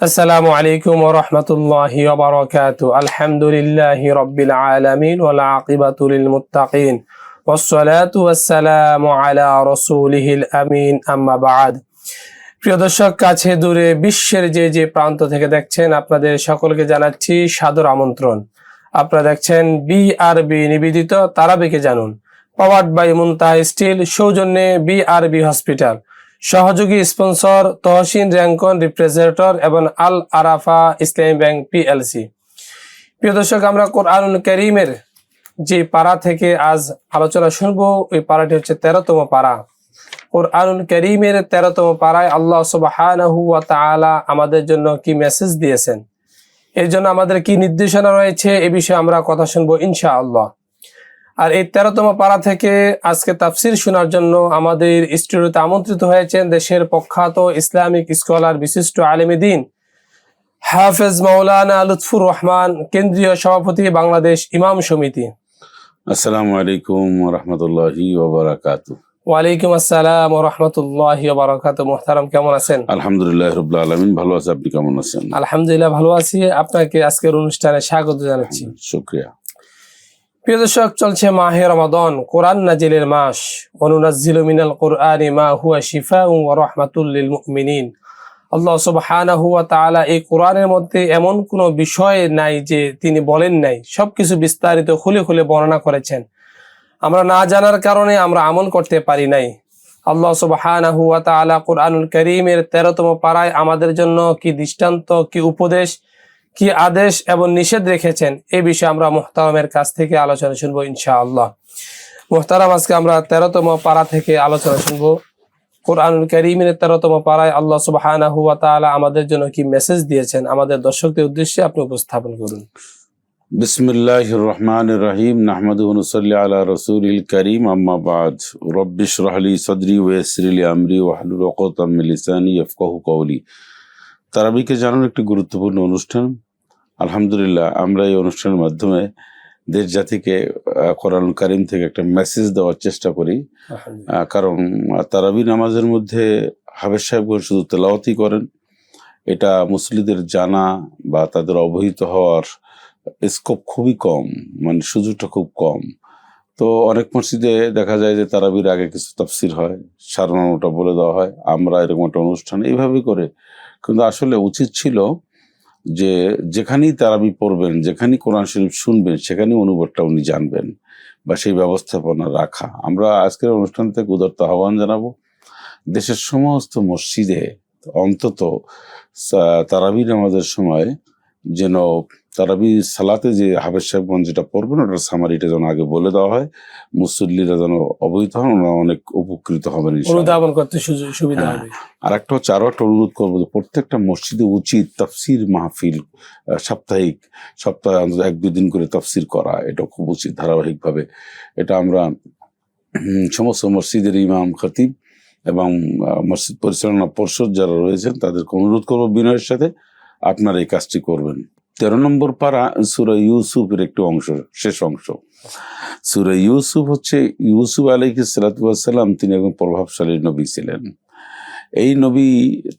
আসসালামু আলাইকুম ওয়া রাহমাতুল্লাহি ওয়া বারাকাতু আলহামদুলিল্লাহি রাব্বিল আলামিন ওয়াল আকিবাতু লিল মুত্তাকিন। ওয়াস সালাতু ওয়াস সালামু আলা রাসূলিহিল আমিন। আম্মা বা'দ। প্রিয় দর্শক, কাছে দূরে বিশ্বের যে যে প্রান্ত থেকে দেখছেন, আপনাদের সকলকে জানাচ্ছি সাদর আমন্ত্রণ। আপনারা দেখছেন বিআরবি নিবেদিত তারাবিকে জানুন। পাওয়ার্ড বাই মুনতাহা স্টিল, সৌজন্যে বিআরবি হসপিটাল। সহযোগী স্পন্সর তহসিন র্যাঙ্কন রিপ্রেজেন্টেটর এবং আল আরাফা ইসলামী ব্যাংক পিএলসি। প্রিয় দর্শক, আমরা কোরআনুল করিমের যে পাড়া থেকে আজ আলোচনা শুনব, ওই পাড়াটি হচ্ছে তেরোতম পাড়া। কোরআনুল করিমের তেরোতম পাড়ায় আল্লাহ তাআলা আমাদের জন্য কি মেসেজ দিয়েছেন? এর জন্য আমাদের কি নির্দেশনা রয়েছে? এ বিষয়ে আমরা কথা শুনব ইনশাআল্লাহ। আর এই তেরোতম পাড়া থেকে আজকে তাফসির শোনার জন্য আমাদের স্টুডিওতে আমন্ত্রিত হয়েছেন দেশের প্রখ্যাত ইসলামিক স্কলার বিশিষ্ট আলেমদিন হাফেজ মাওলানা লুৎফুর রহমান কেন্দ্রীয় সভাপতি বাংলাদেশ ইমাম সমিতি। আসসালামু আলাইকুম রহমতুল্লাহি ওবরাকাতু। ওয়ালাইকুম আসসালাম রহমতুল্লাহ বারাকাত মোহতারাম কেমন আছেন? আলহামদুলিল্লাহ রবিল্লা আলমিন ভালো আছে। আপনি কেমন আছেন? আলহামদুলিল্লাহ ভালো আছি। আপনাকে আজকের অনুষ্ঠানে স্বাগত জানাচ্ছি। শুক্রিয়া। প্রিয় দর্শক, চলছে মাহে রমাদন, কোরআন নাজিলের মাস। অনুনাজিল মিনাল মা হুয়া শিফা ওয়া রাহমাতুল লিল মুমিনিন। আল্লাহ এই কোরআনের মধ্যে এমন বিষয় নাই যে তিনি বলেন নাই। সবকিছু বিস্তারিত খুলে খুলে বর্ণনা করেছেন। আমরা না জানার কারণে আমরা আমল করতে পারি নাই। আল্লাহ সুবহানাহু ওয়া তাআলা কোরআনুল করিমের তেরোতম পাড়ায় আমাদের জন্য কি দৃষ্টান্ত, কি উপদেশ কি আদেশ এবং নিষেধ রেখেছেন এই বিষয়ে আমরা মোহতারামের কাছ থেকে আলোচনা শুনব ইনশাআল্লাহ। মোহতারাম, আজকে আমরা তেরোতম পাড়া থেকে আলোচনা শুনব। কোরআনুল করিমের তেরোতম পাড়ায় আল্লাহ সুবহানাহু ওয়া তাআলা আমাদের জন্য কি মেসেজ দিয়েছেন? আমাদের দর্শকদের উদ্দেশ্যে আপনি উপস্থাপন করুন। রহমান রহিম করিম, আম্মা বাদ। রব্বিশ রহলি সদরি তারাবিকে জানার একটি গুরুত্বপূর্ণ অনুষ্ঠান। আলহামদুলিল্লাহ আমরা এই অনুষ্ঠানের মাধ্যমে দেশ জাতিকে কোরআন কারিম থেকে একটা মেসেজ দেওয়ার চেষ্টা করি। কারণ তারাবি নামাজের মধ্যে হাবেজ সাহেবগঞ্জ শুধু তেলাওয়াতি করেন। এটা মুসলিদের জানা বা তাদের অবহিত হওয়ার স্কোপ খুবই কম মানে সুযোগটা খুব কম। তো অনেক মসজিদে দেখা যায় যে তারাবির আগে কিছু তাফসির হয় সারনানোটা বলে দেওয়া হয় আমরা এরকম একটা অনুষ্ঠান এইভাবে করে। কিন্তু আসলে উচিত ছিল যে যেখানেই তারাবি পড়বেন, যেখানেই কোরআন শরীফ শুনবেন, সেখানেই অনুবাদটা উনি জানবেন বা সেই ব্যবস্থাপনা রাখা। আমরা আজকের অনুষ্ঠান থেকে উদারত আহ্বান জানাব, দেশের সমস্ত মসজিদে অন্তত তারাবির তারাবি নামাজের সময় যেন তারাবি সালাতে যে হাবেজ সাহেবগঞ্জ যেটা পড়বেন ওটার সামারিটা যেন আগে বলে দেওয়া হয় মুসল্লিরা যেন অবহিত হন ওনারা অনেক উপকৃত হবেন। অনুধাবন করতে সুবিধা হ্যাঁ। হবে আর একটা হচ্ছে আরও একটা অনুরোধ করব যে প্রত্যেকটা মসজিদে উচিত তাফসির মাহফিল সাপ্তাহিক সপ্তাহে অন্তত এক দুই দিন করে তাফসির করা এটা খুব উচিত ধারাবাহিকভাবে এটা আমরা সমস্ত মসজিদের ইমাম খতিব এবং মসজিদ পরিচালনা পর্ষদ যারা রয়েছেন তাদেরকে অনুরোধ করব বিনয়ের সাথে আপনারা এই কাজটি করবেন তেরো নম্বর পারা সুরা ইউসুফের একটি অংশ, শেষ অংশ। সুরা ইউসুফ হচ্ছে, ইউসুফ আলাইহি সালাম তিনি একজন প্রভাবশালী নবী ছিলেন। এই নবী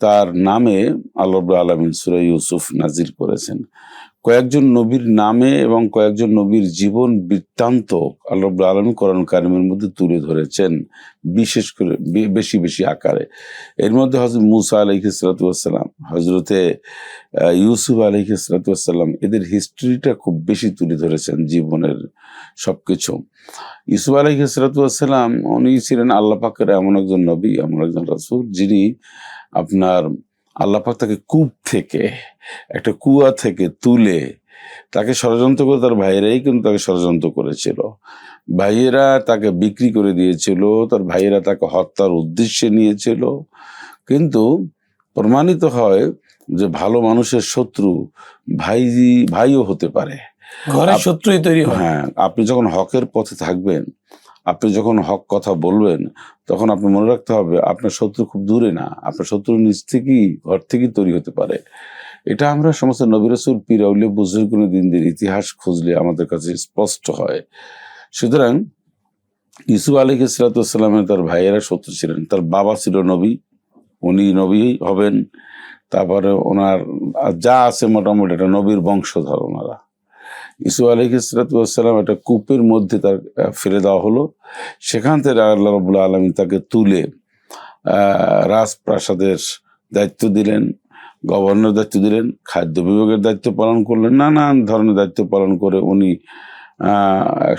তার নামে আল্লাহ আলমিন সুরা ইউসুফ নাজির করেছেন। কয়েকজন নবীর নামে এবং কয়েকজন নবীর জীবন বৃত্তান্ত আল্লাহ আলম কোরআন কারিমের মধ্যে তুলে ধরেছেন বিশেষ করে বেশি বেশি আকারে। এর মধ্যে হজরত মুসা আলহি সালাতাম হজরতে ইউসুফ আলহি সালাতাম এদের হিস্ট্রিটা খুব বেশি তুলে ধরেছেন জীবনের সবকিছু। ইউসুফ আলহি সালাতাম উনি ছিলেন আল্লাহ পাকের এমন একজন নবী, এমন একজন রাসূল যিনি আপনার আল্লাহ পাক তাকে কূপ থেকে একটা কুয়া থেকে তুলে তাকে ষড়যন্ত্র করে তার ভাইয়েরাই কিন্তু তাকে ষড়যন্ত্র করেছিল। ভাইয়েরা তাকে বিক্রি করে দিয়েছিল তার ভাইয়েরা তাকে হত্যার উদ্দেশ্যে নিয়েছিল। কিন্তু প্রমাণিত হয় যে ভালো মানুষের শত্রু ভাই ভাইও হতে পারে। ঘরে শত্রুই তৈরি হ্যাঁ আপনি যখন হকের পথে থাকবেন আপনি যখন হক কথা বলবেন, তখন আপনি মনে রাখতে হবে আপনার শত্রু খুব দূরে না। আপনার শত্রু নিজ থেকেই, ঘর থেকেই তৈরি হতে পারে। এটা আমরা সমস্ত নবিরসুল পিরাউলিয়া বুজুর্গ দিনদের ইতিহাস খুঁজলে আমাদের কাছে স্পষ্ট হয়। সুতরাং ইসু আলিক ইসলাতামের তার ভাইয়েরা শত্রু ছিলেন। তার বাবা ছিল নবী, উনি নবী হবেন। তারপরে ওনার যা আছে মোটামুটি একটা নবীর বংশধর ওনারা। ইসু আলহিসাম একটা কূপের মধ্যে তার ফেলে দেওয়া হলো। সেখান থেকে আল্লাহ রবুল্লা আলমী তাকে তুলে রাজপ্রাসাদের দায়িত্ব দিলেন গভর্নর দায়িত্ব দিলেন, খাদ্য বিভাগের দায়িত্ব পালন করলেন, নানান ধরনের দায়িত্ব পালন করে উনি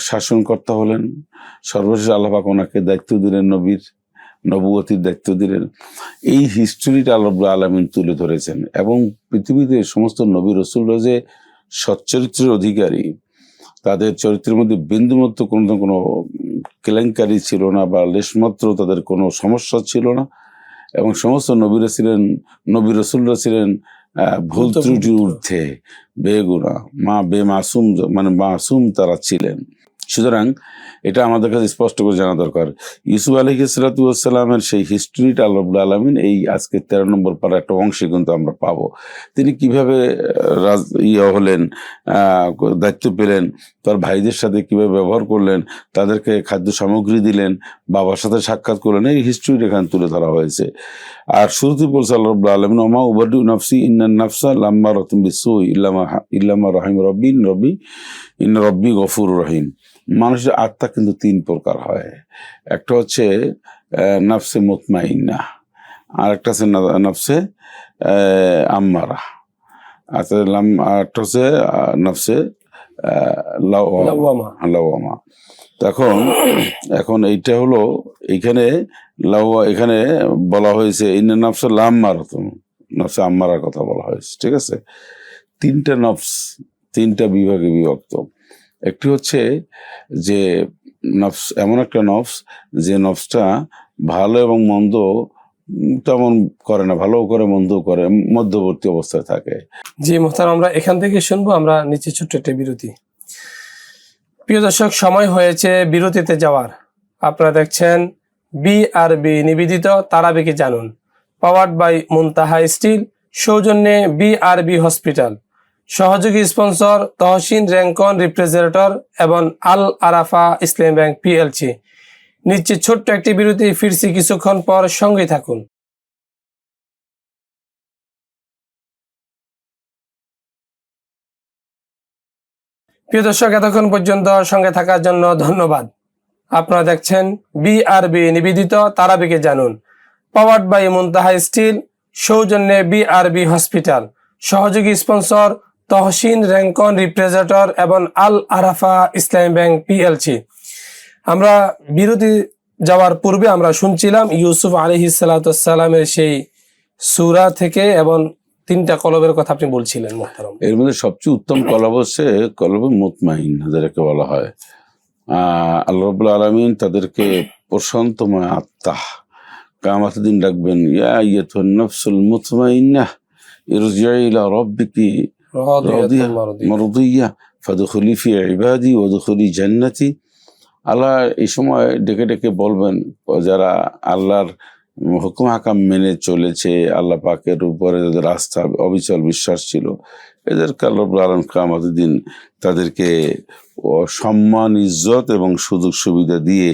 শাসনকর্তা হলেন। সর্বশেষ আল্লাহাক ওনাকে দায়িত্ব দিলেন, নবীর নবুয়তির দায়িত্ব দিলেন। এই হিস্টোরিটা আল্লাহ আলমিন তুলে ধরেছেন এবং পৃথিবীতে সমস্ত নবী রসুলরা যে সচ্চরিত্রের অধিকারী। তাদের চরিত্রের মধ্যে বিন্দুমাত্র কোনো না কোনো কেলেঙ্কারি ছিল না বা লেশমাত্র তাদের কোনো সমস্যা ছিল না এবং সমস্ত নবীরা ছিলেন নবী রসুলরা ছিলেন আহ, ভুল ভুল- ত্রুটির ঊর্ধ্বে বেগুনা মা বে মাসুম মানে মাসুম তারা ছিলেন। সুতরাং এটা আমাদের কাছে স্পষ্ট করে জানা দরকার। ইউসুফ আলহি সালাতামের সেই হিস্ট্রিটা আল্লাহ আলমিন এই আজকে তেরো নম্বর পার একটা অংশে কিন্তু আমরা পাবো। তিনি কীভাবে রাজ ইয়ে হলেন দায়িত্ব পেলেন, তার ভাইদের সাথে কীভাবে ব্যবহার করলেন, তাদেরকে খাদ্য সামগ্রী দিলেন, বাবার সাথে সাক্ষাৎ করলেন, এই হিস্ট্রিটা এখানে তুলে ধরা হয়েছে। আর শুরুতে বলছে আল্লাহ রব্লা আলমিন, ওমা উবাডু নফসি ইন্নান নফসা লাম্মা রতম বিসু ইল্লামা ইল্লামা রহিম রব্বি রব্বি ইন রব্বি গফুর রহিম। মানুষের আত্মা কিন্তু তিন প্রকার হয়। একটা হচ্ছে নফসে মুতমাইন্না আর একটা হচ্ছে নফসে আম্মারা আচ্ছা আর একটা হচ্ছে নফসে লাওয়ামা। লাওয়ামা। তখন এখন এইটা হলো এইখানে লাওয়া এখানে বলা হয়েছে ইন্না নফসে লাম্মারাতুন নফসে আম্মারার কথা বলা হয়েছে ঠিক আছে? তিনটা নফস তিনটা বিভাগে বিভক্ত। একটি হচ্ছে যে নফস, এমন একটা নফস যে নফসটা ভালো এবং মন্দ তেমন করে না, ভালো করে মন্দ করে, মধ্যবর্তী অবস্থায় থাকে। জি মোহতার আমরা এখান থেকে শুনব, আমরা নিচে ছোট্ট একটা বিরতি। প্রিয় দর্শক, সময় হয়েছে বিরতিতে যাওয়ার। আপনারা দেখছেন বি আর বি নিবেদিত তারাবিকে জানুন। পাওয়ার্ড বাই মুনতাহা স্টিল, সৌজন্যে বি আর বি হসপিটাল সহযোগী স্পন্সর তহসিন র্যাঙ্কন রিপ্রেজেন্টেটর এবং আল আরাফা ইসলাম ব্যাংক পিএলসি। নিচে ছোট্ট একটি বিরতি, ফিরছি কিছুক্ষণ পর সঙ্গে থাকুন। প্রিয় দর্শক, এতক্ষণ পর্যন্ত সঙ্গে থাকার জন্য ধন্যবাদ। আপনারা দেখছেন বিআরবি নিবেদিত, তারাবিকে জানুন। পাওয়ার্ড বাই মুনতাহা স্টিল, সৌজন্যে বিআরবি হসপিটাল। সহযোগী স্পন্সর তহসিন র্যাঙ্কন রিপ্রেজেন্টেটর এবং আল আরাফা ইসলামী ব্যাংক পিএলসি। আমরা বিরতি যাওয়ার পূর্বে আমরা শুনছিলাম ইউসুফ আলী সালামের সেই সুরা থেকে এবং তিনটা কলবের কথা আপনি বলছিলেন এর মধ্যে সবচেয়ে উত্তম কলব হচ্ছে কলব মুতমাইন, যাদেরকে বলা হয়। আল্লাহ রবুল্লা আলমিন তাদেরকে প্রশান্তময় আত্মা। কামাত দিন ডাকবেন, ইয়া ইয়েতুন নফসুল মুতমাইন্না ইরজিই ইলা রব্বিকি রাদিয়া মারদিয়া ফাদখুলি ফি ইবাদি ওয়াদখুলি জান্নাতি আল্লাহ এই সময় ডেকে ডেকে বলবেন যারা আল্লাহর হুকুম হাকাম মেনে চলেছে আল্লাহ পাকের উপরে যাদের আস্থা অবিচল বিশ্বাস ছিল এদের আল্লাহ আলম কামাতের দিন তাদেরকে সম্মান ইজ্জত এবং সুযোগ সুবিধা দিয়ে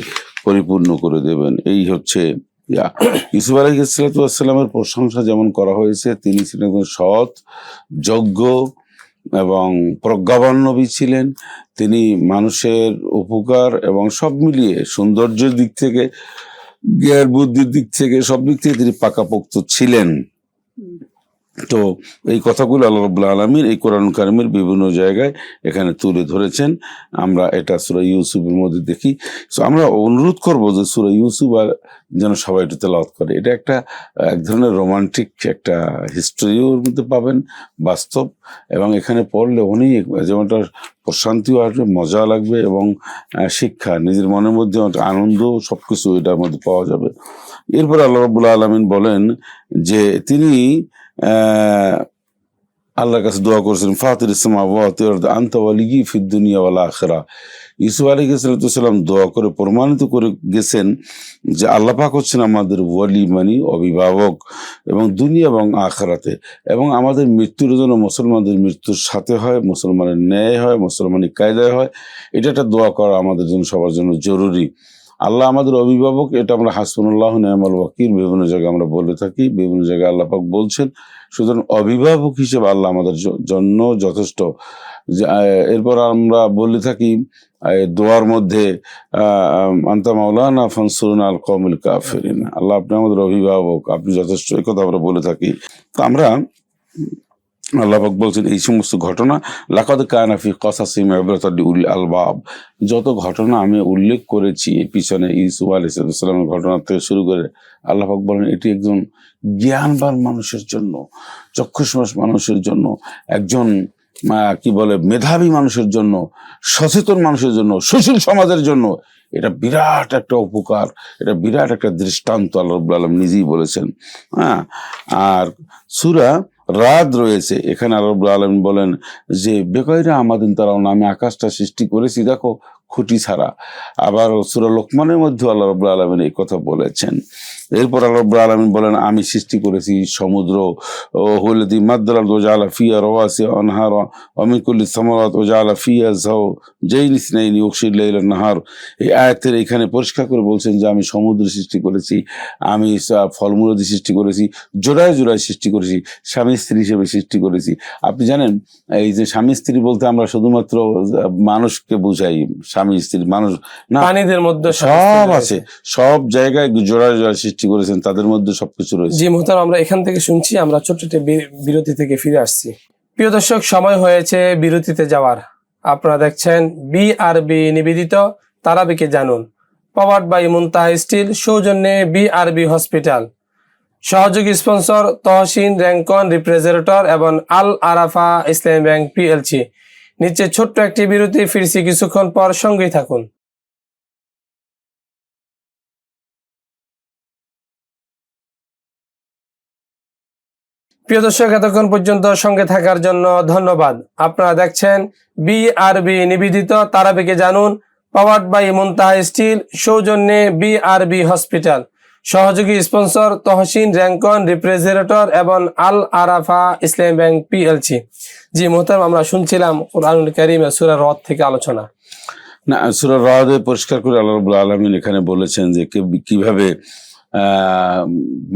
পরিপূর্ণ করে দেবেন। এই হচ্ছে ইউসুফ আলহ ইসলাতামের প্রশংসা যেমন করা হয়েছে, তিনি ছিলেন একজন সৎ, যোগ্য এবং প্রজ্ঞাবান নবী ছিলেন। তিনি মানুষের উপকার এবং সব মিলিয়ে সৌন্দর্যের দিক থেকে, জ্ঞান বুদ্ধির দিক থেকে সব দিক থেকে তিনি পাকাপোক্ত ছিলেন। তো এই কথাগুলো আল্লাহ রবুল্লা আলমীর এই কোরআন কারিমের বিভিন্ন জায়গায় এখানে তুলে ধরেছেন। আমরা এটা সুরা ইউসুফের মধ্যে দেখি। সো আমরা অনুরোধ করব যে সুরা ইউসুফ আর যেন সবাই একটু তেলাওয়াত করে। এটা একটা, এক ধরনের রোমান্টিক একটা হিস্ট্রিও ওর মধ্যে পাবেন, বাস্তব। এবং এখানে পড়লে অনেক যেমনটা প্রশান্তিও আসবে, মজা লাগবে এবং শিক্ষা, নিজের মনের মধ্যে আনন্দ, সবকিছু এটার মধ্যে পাওয়া যাবে। এরপর আল্লাহ রবুল্লা আলমিন বলেন যে তিনি আল্লাহর কাছে দোয়া করেছেন, ফাতির আন্ত ওয়ালিগি ফিদ দুনিয়া ওয়াল আখরা। ইসুফ আলী সালাম দোয়া করে প্রমাণিত করে গেছেন যে আল্লাহ পাক হচ্ছেন আমাদের ওয়ালি, মানি, অভিভাবক এবং দুনিয়া এবং আখরাতে। এবং আমাদের মৃত্যুর জন্য মুসলমানদের মৃত্যুর সাথে হয়, মুসলমানের ন্যায় হয় মুসলমানি কায়দায় হয়। এটা একটা দোয়া করা আমাদের জন্য, সবার জন্য জরুরি। আল্লাহ আমাদের অভিভাবক, এটা আমরা হাসনুল্লাহ নেমাল ওয়াকির বিভিন্ন জায়গায় আমরা বলে থাকি, বিভিন্ন জায়গায় আল্লাহ পাক বলছেন, সুতরাং অভিভাবক হিসেবে আল্লাহ আমাদের জন্য যথেষ্ট। এরপর আমরা বলে থাকি দোয়ার মধ্যে আন্তা মাওলানা ফানসুরুন আল কমিল কাফেরিন। আল্লাহ আপনি আমাদের অভিভাবক, আপনি যথেষ্ট এই কথা আমরা বলে থাকি। তো আমরা আল্লাহাক বলছেন, এই সমস্ত ঘটনা, লাকাদ কায়নাফি কসাসিম ইবরাতাল উল আলবাব। যত ঘটনা আমি উল্লেখ করেছি পিছনে ইসু আলাইসালামের ঘটনা থেকে শুরু করে আল্লাহাক বলেন, এটি একজন জ্ঞানবান মানুষের জন্য চক্ষুষ্মাস মানুষের জন্য, একজন কি বলে, মেধাবী মানুষের জন্য, সচেতন মানুষের জন্য, সুশীল সমাজের জন্য। এটা বিরাট একটা উপকার, এটা বিরাট একটা দৃষ্টান্ত আল্লাহ আলম নিজেই বলেছেন। হ্যাঁ আর সুরা রাত রয়েছে। এখানে আরব আলম বলেন যে বেকয়রা আমাদের তারাও নামে আকাশটা সৃষ্টি করেছি। দেখো খুঁটি ছাড়া। আবার সুরা লোকমানের মধ্যে আল্লাহ রব্বুল আলমিন এই কথা বলেছেন। এরপর আল্লাহ রব্বুল আলমিন বলেন, আমি সৃষ্টি করেছি সমুদ্র হলদি মাদ্দাল ও জালা ফিয়া রওয়াসি অনহার অমিকুল্লি সমরাত ও জালা ফিয়া ঝাও যেই নিসনাইনি অক্সিল নাহার। এই আয়াতের এখানে পরিষ্কার করে বলছেন যে, আমি সমুদ্র সৃষ্টি করেছি, আমি সা- ফলমূলাদি সৃষ্টি করেছি, জোড়ায় জোড়ায় সৃষ্টি করেছি, স্বামী স্ত্রী হিসেবে সৃষ্টি করেছি। আপনি জানেন, এই যে স্বামী স্ত্রী বলতে আমরা শুধুমাত্র মানুষকে বুঝাই স্বামী স্ত্রী মানুষ না প্রাণীদের মধ্যে সব আছে। সব জায়গায় জোড়ায় জোড়ায় সৃষ্টি করেছেন তাদের মধ্যে সবকিছু রয়েছে। জি মোহতার আমরা এখান থেকে শুনছি আমরা ছোট্ট বি- বিরতি থেকে ফিরে আসছি। প্রিয় দর্শক সময় হয়েছে বিরতিতে যাওয়ার। আপনারা দেখছেন বিআরবি নিবেদিত তারাবিকে জানুন। পাওয়ার্ড বাই মুনতাহা স্টিল সৌজন্যে বি বিআরবি হসপিটাল সহযোগী স্পন্সর তহসিন র্যাঙ্কন রিপ্রেজেন্টেটর এবং আল আরাফা ইসলাম ব্যাংক পিএলসি নিচে ছোট্ট একটি বিরতি, ফিরছি কিছুক্ষণ পর সঙ্গেই থাকুন। প্রিয় দর্শক, এতক্ষণ পর্যন্ত সঙ্গে থাকার জন্য ধন্যবাদ। আপনারা দেখছেন বিআরবি নিবেদিত, তারাবিকে জানুন পাওয়ার্ড বাই মুনতাহা স্টিল, সৌজন্যে বিআরবি হসপিটাল সহযোগী স্পন্সর তহসিন র্যাঙ্কন, রিপ্রেজেন্টেটর এবং আল আরাফা ইসলাম ব্যাংক পিএলসি। জি, মোহতারাম, আমরা শুনছিলাম কোরআনুল কারিমে সূরা রদ থেকে আলোচনা। না, সুরা রাদে পরিষ্কার করে আল্লাহ রবুল্লা আলমিন এখানে বলেছেন যে কীভাবে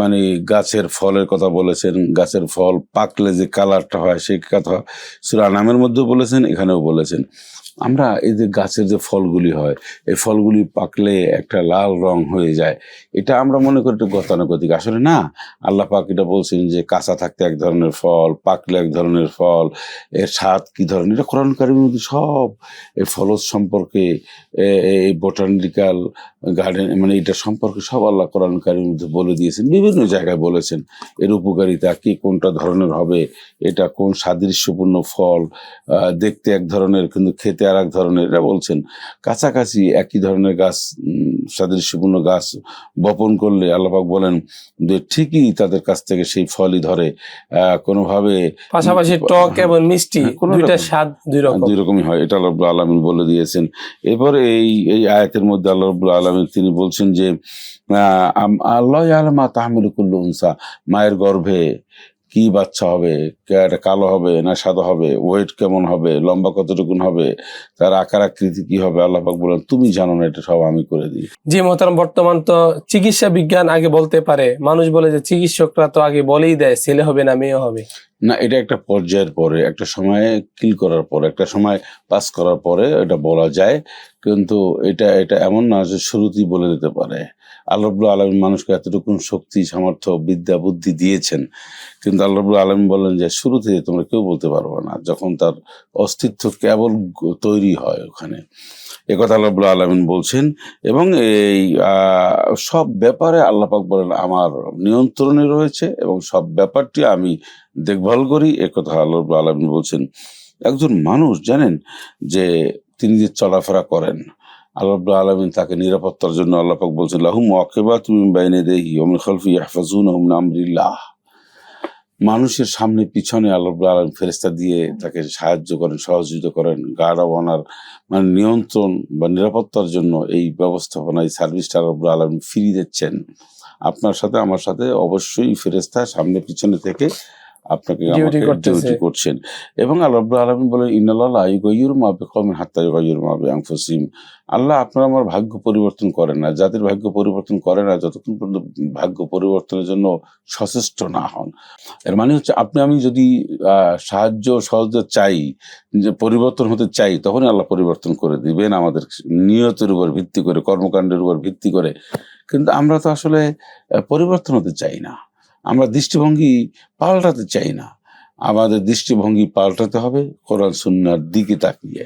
মানে গাছের ফলের কথা বলেছেন, গাছের ফল পাকলে যে কালারটা হয় সেই কথা সুরা নামের মধ্যেও বলেছেন, এখানেও বলেছেন। আমরা এই যে গাছের যে ফলগুলি হয়, এই ফলগুলি পাকলে একটা লাল রং হয়ে যায়। এটা আমরা মনে করি একটু গতানুগতিক। আসলে না, আল্লাহ পাক এটা বলছেন যে কাঁচা থাকতে এক ধরনের ফল, পাকলে এক ধরনের ফল, এর স্বাদ কি ধরনের? এটা কোরআনকারীর মধ্যে সব এই ফলজ সম্পর্কে এই বোটানিক্যাল গার্ডেন মানে এটা সম্পর্কে সব আল্লাহ কোরআনকারীর মধ্যে বলে দিয়েছেন, বিভিন্ন জায়গায় বলেছেন। এর উপকারিতা কি, কোনটা ধরনের হবে, এটা কোন সাদৃশ্যপূর্ণ ফল দেখতে এক ধরনের, কিন্তু খেতে আর এক ধরনের এটা বলছেন কাছাকাছি একই ধরনের গাছ সাদৃশ্যপূর্ণ গাছ বপন করলে আল্লাপাক বলেন যে ঠিকই তাদের কাছ থেকে সেই ফলই ধরে। কোনোভাবে পাশাপাশি টক এবং মিষ্টি হ্যাঁ, দুইটা স্বাদ দুই রকম। দুই রকমই হয় এটা আল্লাহ আলমিন বলে দিয়েছেন। এরপরে এই এই আয়াতের মধ্যে আল্লাহ রব্বুল আলমিন তিনি বলছেন যে আহ, আল্লাহ আলমা উনসা মায়ের গর্ভে কি বাচ্চা হবে? কালো হবে না সাদা হবে? ওয়েট কেমন হবে? লম্বা কতটুকুন হবে? তার আকার আকৃতি কি হবে? আল্লাহ বলেন তুমি জানো না এটা সব আমি করে দিই। জি মোহতারাম বর্তমান তো চিকিৎসা বিজ্ঞান আগে বলতে পারে। মানুষ বলে যে চিকিৎসকরা তো আগে বলেই দেয় ছেলে হবে না মেয়ে হবে। না এটা একটা পর্যায়ের পরে একটা সময়ে কিল করার পরে একটা সময় পাস করার পরে এটা বলা যায়। কিন্তু এটা এটা এমন না যে শুরুতেই বলে দিতে পারে। আল্লাহ আলম মানুষকে এতটুকু শক্তি, সামর্থ্য, বিদ্যা, বুদ্ধি দিয়েছেন। কিন্তু আল্লাহ আলম বলেন যে, শুরু থেকে তোমরা কেউ বলতে পারবে না। যখন তার অস্তিত্ব কেবল তৈরি হয় ওখানে। একথা আল্লাহ আলমিন বলছেন এবং এই সব ব্যাপারে আল্লাহ পাক বলেন, আমার নিয়ন্ত্রণে রয়েছে এবং সব ব্যাপারটি আমি দেখভাল করি। একথা আল্লাহ আলমিন বলছেন। একজন মানুষ জানেন যে, তিনি যে চলাফেরা করেন আল্লাহ আলমিন তাকে নিরাপত্তার জন্য আল্লাহ পাক বলছেন, লাহুম ওয়াকিবা তুমি বাইনে দেহি ওমিন খলফি ইয়াহফাজুন হুম আমরিল্লাহ। মানুষের সামনে পিছনে আল্লাহ আলম ফেরেস্তা দিয়ে তাকে সাহায্য করেন, সহযোগিতা করেন গার্ড অব অনার মানে নিয়ন্ত্রণ বা নিরাপত্তার জন্য এই ব্যবস্থাপনা এই সার্ভিসটা আল্লাহ আলম ফিরিয়ে দিচ্ছেন। আপনার সাথে, আমার সাথে অবশ্যই ফেরেস্তা সামনে পিছনে থেকে আপনাকে আমাকে ডিউটি করছেন। এবং আল্লাহ রাব্বুল আলামিন বলেন ইন্নাল্লাহ লা ইউগাইয়িরু মা হাত্তা ইউগাইয়িরু মা বিআনফুসিহিম। আল্লাহ আপনার আমার ভাগ্য পরিবর্তন করেন না জাতির ভাগ্য পরিবর্তন করে না যতক্ষণ পর্যন্ত ভাগ্য পরিবর্তনের জন্য সচেষ্ট না হন। এর মানে হচ্ছে আপনি আমি যদি সাহায্য সহযোগিতা চাই যে পরিবর্তন হতে চাই তখনই আল্লাহ পরিবর্তন করে দিবেন আমাদের নিয়তের উপর ভিত্তি করে কর্মকাণ্ডের উপর ভিত্তি করে। কিন্তু আমরা তো আসলে পরিবর্তন হতে চাই না। আমরা দৃষ্টিভঙ্গি পাল্টাতে চাই না। আমাদের দৃষ্টিভঙ্গি পাল্টাতে হবে, কোরআন সুন্নার দিকে তাকিয়ে।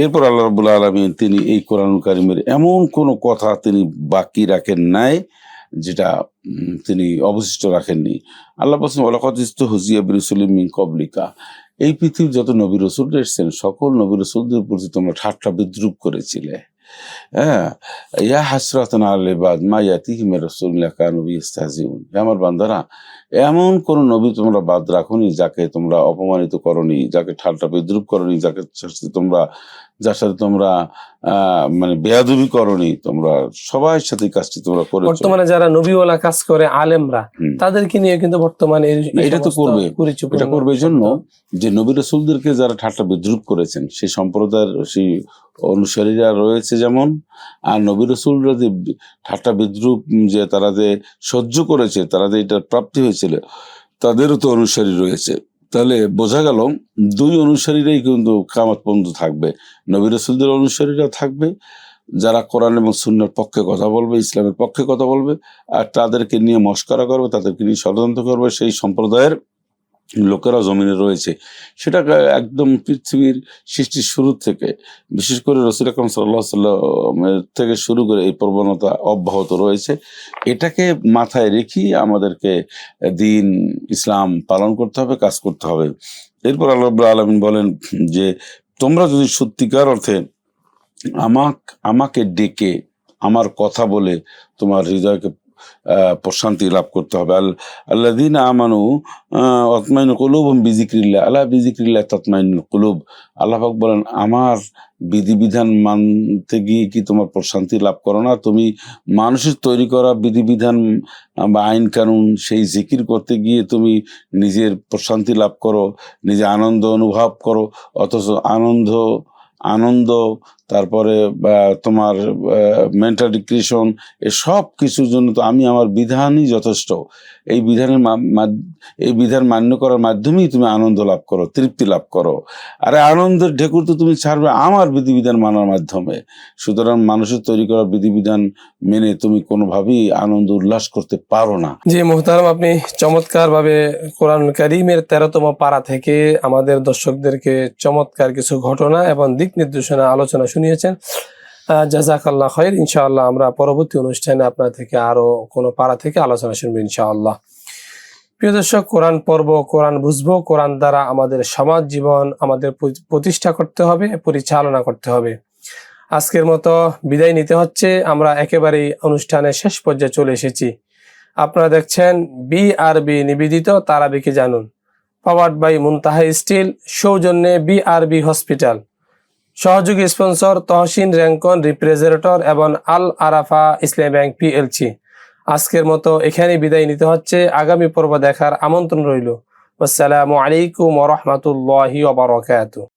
এরপর আল্লাহ রবুল আলমিন তিনি এই কোরআন কারিমের এমন কোনো কথা তিনি বাকি রাখেন নাই, যেটা তিনি অবশিষ্ট রাখেননি। আল্লাহ বলছেন ওলাকাতিস্ত হুজিয়া বিরসুলিম মিন কবলিকা এই পৃথিবীর যত নবী রসুল এসেছেন, সকল নবী রসুলদের প্রতি তোমরা ঠাট্টা বিদ্রুপ করেছিলে। হ্যাঁ ইয়া হাসরাতন আলেবাদ মা ইয়াতিহিম রসুল্লাহ কানবী ইস্তাজিউন আমার বান্দারা, এমন কোন নবী তোমরা বাদ রাখোনি যাকে তোমরা অপমানিত করনি, যাকে ঠাট্টা বিদ্রুপ করনি, যাকে তোমরা যার সাথে তোমরা আহ, মানে বেয়াদবি করনি তোমরা সবার সাথে কাজটি তোমরা করেছ। বর্তমানে যারা নবীওয়ালা কাজ করে আলেমরা তাদেরকে নিয়ে কিন্তু বর্তমানে এটা তো করবে। এটা করবে এই জন্য যে নবী রসুলদেরকে যারা ঠাট্টা বিদ্রুপ করেছেন সেই সম্প্রদায়ের সেই অনুসারীরা রয়েছে যেমন আর নবী রসুলরা যে ঠাট্টা বিদ্রুপ যে তারা যে সহ্য করেছে তারা যে এটা প্রাপ্তি হয়েছিল তাদেরও তো অনুসারী রয়েছে। তাহলে বোঝা গেল দুই অনুসারীরাই কিন্তু কামাত পর্যন্ত থাকবে। নবী রসুলদের অনুসারীরা থাকবে, যারা কোরআন এবং সুন্নার পক্ষে কথা বলবে, ইসলামের পক্ষে কথা বলবে, আর তাদেরকে নিয়ে মস্করা করবে, তাদেরকে নিয়ে ষড়যন্ত্র করবে, সেই সম্প্রদায়ের লোকেরা জমিনে রয়েছে সেটা একদম পৃথিবীর সৃষ্টির শুরু থেকে, বিশেষ করে রসুল আকরম সাল্লাহ থেকে শুরু করে এই প্রবণতা অব্যাহত রয়েছে। এটাকে মাথায় রেখেই আমাদেরকে দিন, ইসলাম পালন করতে হবে, কাজ করতে হবে। এরপর আল্লাহ আলমিন বলেন যে, তোমরা যদি সত্যিকার অর্থে আমাক, আমাকে ডেকে, আমার কথা বলে তোমার হৃদয়কে প্রশান্তি লাভ করতে হবে। আল আল্লাদিন আমানু অতমাইন কুলুব বিজিক্রিল্লা আল্লাহ বিজিক্রিল্লা তৎমাইন কুলুব। আল্লাহাক বলেন, আমার বিধিবিধান মানতে গিয়ে কি তোমার প্রশান্তি লাভ করো না? তুমি মানুষের তৈরি করা বিধিবিধান বা আইন কানুন, সেই জিকির করতে গিয়ে তুমি নিজের প্রশান্তি লাভ করো, নিজে আনন্দ অনুভব করো, অথচ আনন্দ আনন্দ তারপরে তোমার মেন্টাল ডিক্রেশন এসব কিছুর জন্য তো আমি আমার বিধানই যথেষ্ট। এই বিধানের এই বিধান মান্য করার মাধ্যমেই তুমি আনন্দ লাভ করো, তৃপ্তি লাভ করো। আরে আনন্দের ঢেকুর তো তুমি ছাড়বে আমার বিধিবিধান মানার মাধ্যমে। সুতরাং মানুষের তৈরি করা বিধিবিধান মেনে তুমি কোনোভাবেই আনন্দ উল্লাস করতে পারো না। জি মোহতারাম, আপনি চমৎকার ভাবে কোরআন করিমের তেরোতম পাড়া থেকে আমাদের দর্শকদেরকে চমৎকার কিছু ঘটনা এবং দিক নির্দেশনা আলোচনা শুনিয়েছেন। জাজাকাল্লাহ খৈর ইনশাআল্লাহ আমরা পরবর্তী অনুষ্ঠানে আপনার থেকে আরও কোনো পাড়া থেকে আলোচনা শুনব ইনশাআল্লাহ। প্রিয় দর্শক, কোরআন পর্ব কোরআন বুঝব, কোরআন দ্বারা আমাদের সমাজ জীবন, আমাদের প্রতিষ্ঠা করতে হবে, পরিচালনা করতে হবে। আজকের মতো বিদায় নিতে হচ্ছে। আমরা একেবারেই অনুষ্ঠানের শেষ পর্যায়ে চলে এসেছি। আপনারা দেখছেন বিআরবি নিবেদিত, তারাবিকে জানুন। পাওয়ার্ড বাই মুনতাহা স্টিল, সৌজন্যে বি আর বি হসপিটাল। সহযোগী স্পন্সর তহসিন র্যাঙ্কন রিপ্রেজেন্টেটর এবং আল আরাফা ইসলামী ব্যাংক পিএলসি। আজকের মতো এখানেই বিদায় নিতে হচ্ছে। আগামী পর্ব দেখার আমন্ত্রণ রইল। আসসালামু আলাইকুম ওরহমতুল্লাহি ওবরাকাতুহ